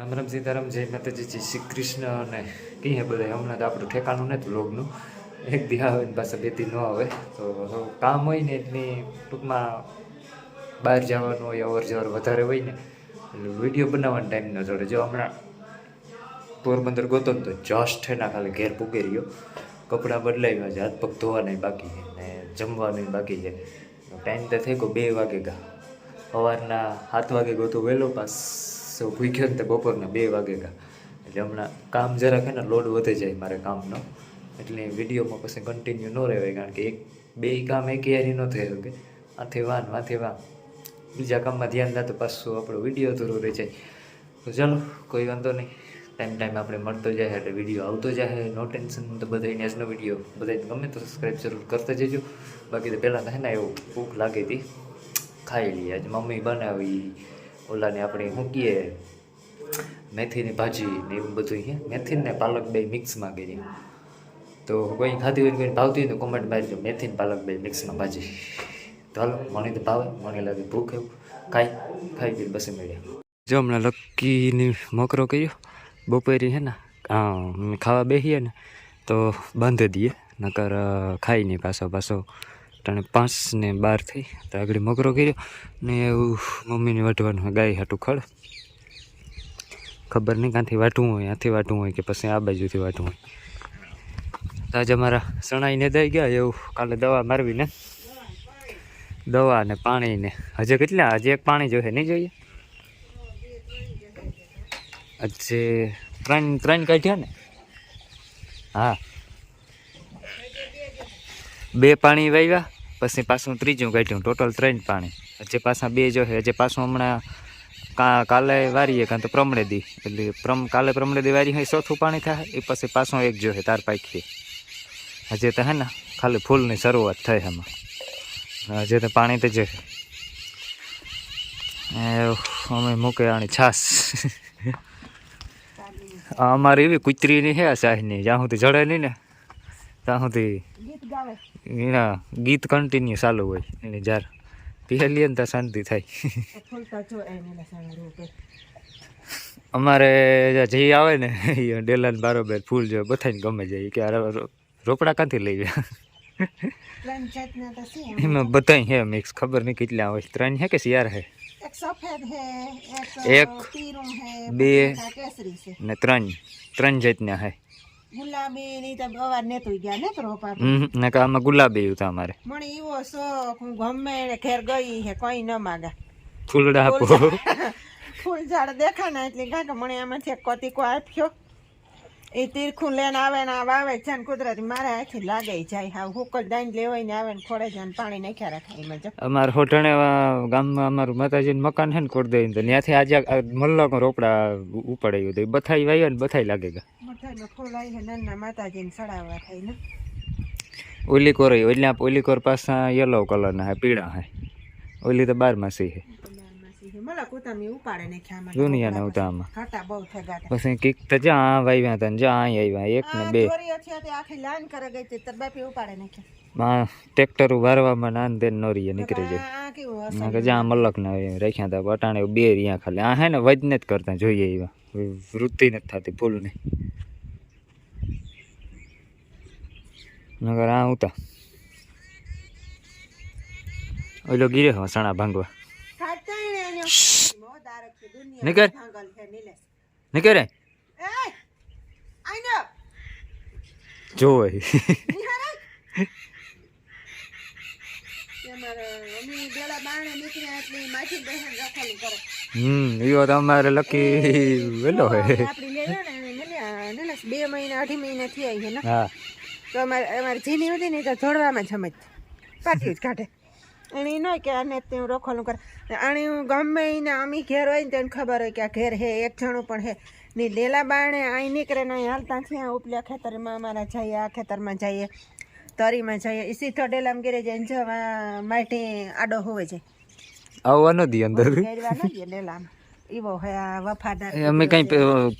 રામ રામ સીતારામ, જય માતાજી, જય શ્રી કૃષ્ણ. અને કહીએ બધા હમણાં તો આપણું ઠેકાણું નથી વ્લોગનું. એક દી આવે ને પાછા બે દી ન આવે. તો કામ હોય ને એટલી ટૂંકમાં બહાર જવાનું હોય, અવર જવર વધારે હોય ને, એટલે વીડિયો બનાવવાનો ટાઈમ ન જોડે. જો હમણાં પોરબંદર ગોતો ને તો જસ્ટ એના ખાલી ઘેર પૂગી રહ્યો. કપડાં બદલાવ્યા છે, હાથ પગ ધોવાના બાકી છે ને જમવાનું બાકી છે. ટાઈમ તો થઈ ગયો બે વાગે ગા. સવારના સાત વાગે ગયો તો વહેલો પાસો. ભૂખ્યો ને તો બપોરના બે વાગે કા એટલે હમણાં કામ જરાક ને લોડ વધે જાય મારે કામનો. એટલે વિડીયોમાં પછી કન્ટિન્યુ ન રહેવાય, કારણ કે એક, બે કામ એક યારી ન થઈ શકે આથી વાન માથે વાન. બીજા કામમાં ધ્યાન ના તો પાછું આપણો વીડિયો અધૂરો રહી જાય. તો ચાલો, કોઈ વાંધો નહીં. ટાઈમ ટાઈમ આપણે મળતો જાય, એટલે વીડિયો આવતો જાય. નો ટેન્શન તો બધાને આજનો વીડિયો બધાને ગમે તો સબસ્ક્રાઈબ જરૂર કરતા જજો. બાકી તો પહેલાં થાય ને એવું ભૂખ લાગી હતી. ખાઈ લઈએ. આજે મમ્મી બનાવી ઓલાને આપણે શું કહીએ મેથીની ભાજી ને એવું બધું છે. મેથી ને પાલક બે મિક્સમાં કરી તો કોઈ ખાધી હોય કોઈ ભાવતી હોય તો કોમેન્ટ મારજો. મેથી ને પાલક બે મિક્સમાં ભાજી. તો હાલો મને તો ભાવે મને લાગે ભૂખ એવું. ખાઈ ખાઈ ગયું બસ મળ્યા જો હમણાં લક્કીની મકરો કર્યો. બપોરી છે ને હા ખાવા બેસીએ ને, તો બાંધી દઈએ. નકર ખાઈ નહીં પાછો પાછો ત્રણે પાંચ ને બાર થઈ. તો આગળ મગરો કર્યો ને એવું મમ્મીને વાટવાનું હોય ગાય હાટું ખડ. ખબર નહીં ક્યાંથી વાટવું હોય ત્યાંથી વાટવું હોય કે પછી આ બાજુથી વાટવું હોય. તો આજે અમારા સણાઈને દઈ ગયા, એવું કાલે દવા મારવીને. દવા ને પાણી ને. હજે કેટલા? હજી એક પાણી જોઈએ નહીં જોઈએ? આજે ત્રણ ત્રણ કાઢ્યા ને. હા. બે પાણી વાવ્યા પછી પાછું ત્રીજું કાઢ્યું ટોટલ ત્રણ પાણી. હજી પાછા બે જો હજી પાછું હમણાં કાલે વારીએ કાં તો પ્રમણે દી એટલે પ્રમ કાલે પ્રમણે દી વારી હોય ચોથું પાણી થાય એ પછી પાછું એક જો તાર પાખી હજી તો હે ને ખાલી ફૂલની શરૂઆત થઈ એમાં હજી તો પાણી તો જે અમે મૂકે આની છાસ. આ અમારે એવી કુતરીની હે સાહેબની શાહીની જ્યાં સુધી જડે નહીં ને ત્યાં સુધી ગીત એના ગીત કન્ટિન્યુ ચાલુ હોય એની જ્યારે પીએ લઈએ ને ત્યાં શાંતિ થાય. અમારે જે આવે ને એ ડેલાને બારોબર ફૂલ જો બધાને ગમે જાય કે રોપડા ક્યાંથી લઈ ગયા? એમાં. બધા હે મિક્સ ખબર નહીં કેટલા હોય. ત્રણ હે કે શિયાર હે એક બે, ને ત્રણ ત્રણ જાતના હે ગુલાબી ની તો અવાર નેતું ગયા ને તો આમાં ગુલાબી હતા અમારે. મને એવો શોખ હું ગમે ઘેર ગઈ હે કઈ ન માગા. ફૂલડા આપો. ફૂલ ઝાડ દેખા ને એટલે કાંઈ મને એમાંથી એક કોતીકો આપ્યો. એ તીરખું લઈને આવે ને વાવે છે ને કુદરતી મારે આખી લાગે જાય હા હુકલ દાઈને લેવાય ને આવે ને ખોડે જાય ને પાણી નાખ્યા રાખે એમાં જો. અમારે હોટણે ગામમાં અમારું માતાજીનું મકાન છે ને કોડ દઈ ત્યાંથી આજે મલ્લો રોપડા ઉપાડાયું તો બથાઈ વાયો ને બથાઈ લાગે ગયા છે માતાજીને થાય ને. ઓલી કોર ઓલી ઓલી કોર પાછા યલો કલરના હે પીળા હે. ઓલી તો બાર માસી હે. દુનિયાના ઉતા આમાં ઘાટા બહુ થઈ ગયા પછી કીક તો જ્યાં વાવ્યા હતા જ્યાં આવ્યા એક ને બે. ટ્રેક્ટર વારવામાં નાન તેન નોરીએ નીકળી જાય કે જ્યાં મલક ના રાખ્યા હતા અટાણે બે રહ્યા ખાલી. આ હે ને વજને જ કરતા જોઈએ એવા. વૃત્તિ નથી થતી ફૂલની નગર આ ઉતા. ઓલો ગીરે હો ભાંગવા. નીકળ. નીકળે. જોવે. નિહારે અમારે અમે બેલા બાણે નીકળ્યા એટલે માછી બહેન રખેલું કરે હમ ઈવો તો લકી વેલો બે મહિના અઢી મહિના થયા છે ને તો અમારે અમારે જીની હતી ને તો જોડવામાં સમજ પાટી જ કાઢે. અને એ ન કે આને તે રોખોલું કરે. હું ગમે એને અમી ઘેર હોય ને તેને ખબર હોય કે આ ઘેર હે એક જણું પણ હે. ને લેલા બાણે અહીં નીકળે ને અહીં હાલતા થયા ઉપલા ખેતરમાં અમારા જઈએ આ ખેતરમાં જઈએ તરીમાં જઈએ. એ સીધો ડેલામ ગીરે જઈને જવા માટી આડો હોવે છે આવવા નથી અંદર. ઘેરવા એવો હે આ વફાદાર અમે કઈ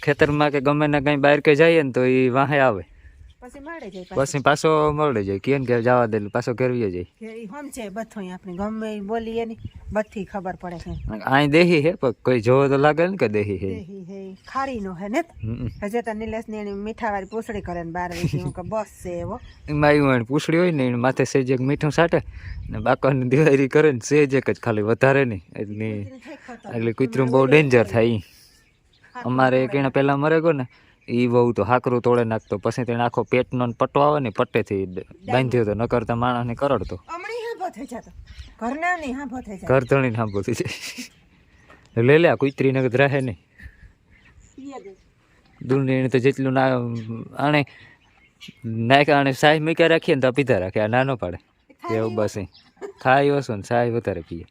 ખેતરમાં કે ગમે ને કઈ બહાર કે જઈએ ને તો એ વાહે આવે. પછી મળે જાય પછી. પાછો મળે જાય. કેન કે જવા દે પાછો કરવી જાય કે ઈ સમજે બધું આપણે ગમે બોલીએ ની બધી ખબર પડે છે. અહીં દેહી હે પણ કોઈ જોવો તો લાગે ને કે દેહી હે ખારી નો હે ને? હજે તો નિલેશની મીઠા વાળી પૂછડી કરે ને બાર હું કે બસ છે એવો. હોય ને પૂછડી હોય ને માથે સેજ એક મીઠું સાટે ને બાકાની દિવાળી કરે ને સેજ એક જ ખાલી વધારે નહીં. એટલે એટલે કૂતરું બહુ ડેન્જર થાય અમારે એક એને પેલા મરે ગયો ને એ બહુ તો હાકરું તોડે નાખતો પછી તેને આખો પેટનો ને પટ્ટો આવે ને પટ્ટેથી બાંધ્યો તો ન કરતા માણસને કરડતો. ઘરના નહીં હાંભો થઈ જાય ઘર લે લે આ નગર રહે નહીં. દૂરની તો જેટલું ના આણે નાખ આણે સાહેબ મૂક્યા રાખીએ ને તો પીધા રાખે આ નાનો પાડે. એવું બસ. ખાય ઓછું ને સાહેબ વધારે પીએ.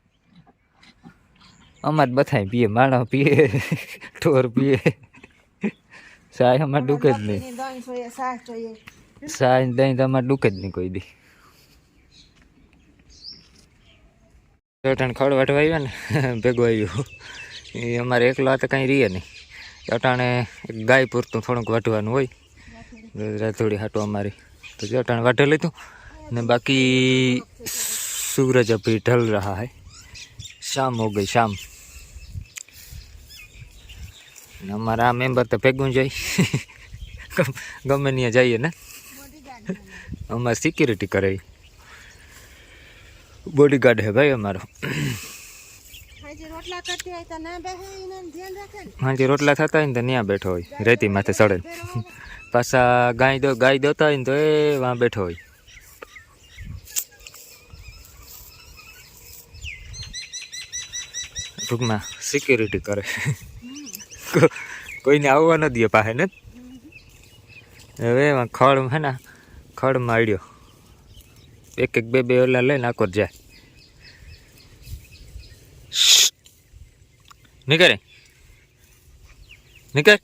અમાર બથાય પીએ માણસ પીએ ઢોર પીએ. સાય અમારે દુઃખ જ નહીં. સાય દહીં તો અમારે દુઃખ જ નહીં કોઈ દી. અટાણ ખડ વાટવા આવ્યો ને ભેગો આવ્યું. એ અમારે એકલો તો કાંઈ રહીએ નહીં. અટાણે ગાય પૂરતું થોડુંક વાટવાનું હોય. રાતોડી હાટો અમારી. તો અટાણે વાટે લીધું. ને બાકી સૂરજ અભી ઢલ રહા હૈ. શામ હો ગઈ શામ. અમારા આ મેમ્બર તો ભેગું જાય ગમે ત્યાં જઈએ ને. અમારે સિક્યુરિટી કરે બોડીગાર્ડ હે ભાઈ અમારો. હાજી રોટલા થતા હોય ને તો ત્યાં બેઠો હોય રેતી માથે ચડે પાછા ગાય દો ગાય દોતા હોય ને તો એ વાં બેઠો હોય. ટૂંકમાં સિક્યુરિટી કરે. કોઈને આવવા ન દે પાસે ને? હવે એમાં ખડ હે ને, ખડ માળ્યો એક એક બે બે ઓલા લઈને આકોર જાય. નીકળે? નીકળ?